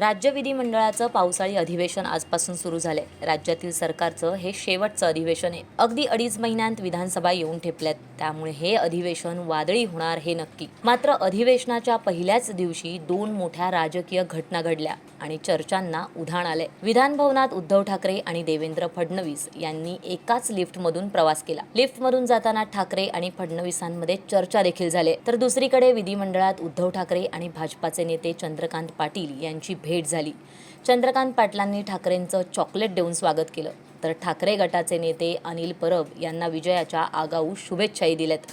राज्य विधिमंडळाचं पावसाळी अधिवेशन आजपासून सुरू झालंय. राज्यातील सरकारचं हे शेवटचं अधिवेशन आहे. अगदी अडीच महिन्यांत विधानसभा येऊन ठेपल्यात. त्यामुळे हे अधिवेशन वादळी होणार हे नक्की. मात्र अधिवेशनाच्या पहिल्याच दिवशी दोन मोठ्या राजकीय घटना घडल्या आणि चर्चांना उधाण आले विधानभवनात उद्धव ठाकरे आणि देवेंद्र फडणवीस यांनी एकाच लिफ्टमधून प्रवास केला. लिफ्टमधून जाताना ठाकरे आणि फडणवीसांमध्ये चर्चा देखील झाली. तर दुसरीकडे विधिमंडळात उद्धव ठाकरे आणि भाजपाचे नेते चंद्रकांत पाटील यांची भेट भेट झाली. चंद्रकांत पाटलांनी ठाकरेंचं चॉकलेट देऊन स्वागत केलं. तर ठाकरे गटाचे नेते अनिल परब यांना विजयाच्या आगाऊ शुभेच्छाही दिल्यात.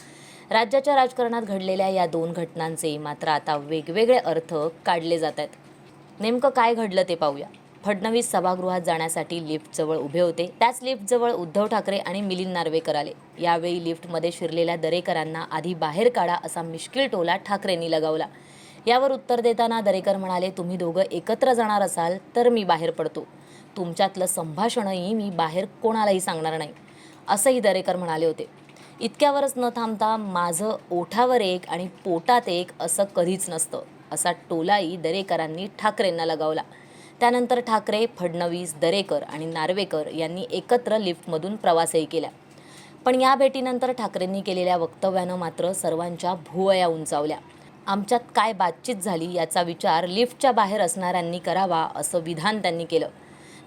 राज्याच्या राजकारणात घडलेल्या या दोन घटनांचे मात्र आता वेगवेगळे अर्थ काढले जात आहेत नेमकं काय घडलं ते पाहूया. फडणवीस सभागृहात जाण्यासाठी लिफ्टजवळ उभे होते. त्याच लिफ्टजवळ उद्धव ठाकरे आणि मिलिंद नार्वेकर आले. यावेळी लिफ्टमध्ये शिरलेल्या दरेकरांना आधी बाहेर काढा असा मिश्किल टोला ठाकरेंनी लगावला. यावर उत्तर देताना दरेकर म्हणाले तुम्ही दोघं एकत्र जाणार असाल तर मी बाहेर पडतो. तुमच्यातलं संभाषणही मी बाहेर कोणालाही सांगणार नाही. असंही दरेकर म्हणाले होते. इतक्यावरच न थांबता माझं ओठावर एक आणि पोटात एक असं कधीच नसतं असा टोलाही दरेकरांनी ठाकरेंना लगावला. त्यानंतर ठाकरे फडणवीस दरेकर आणि नार्वेकर यांनी एकत्र लिफ्टमधून प्रवासही केला. पण या भेटीनंतर ठाकरेंनी केलेल्या वक्तव्यानं मात्र सर्वांच्या भुवया उंचावल्या. आमच्यात काय बातचीत झाली याचा विचार लिफ्टच्या बाहेर असणाऱ्यांनी करावा असं विधान त्यांनी केलं.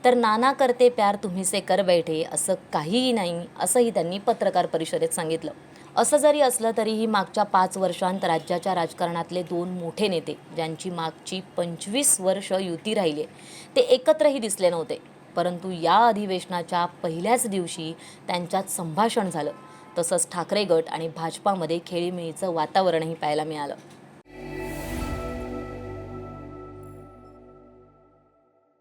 तर नाना करते प्यार तुम्ही से कर बैठे असं काहीही नाही असंही त्यांनी पत्रकार परिषदेत सांगितलं. असं जरी असलं तरीही मागच्या पाच वर्षांत राज्याच्या राजकारणातले दोन मोठे नेते ज्यांची मागची पंचवीस वर्ष युती राहिली ते एकत्रही दिसले नव्हते. परंतु या अधिवेशनाच्या पहिल्याच दिवशी त्यांच्यात संभाषण झालं. तसंच ठाकरे गट आणि भाजपामध्ये खेळीमेळीचं वातावरणही पाहायला मिळालं.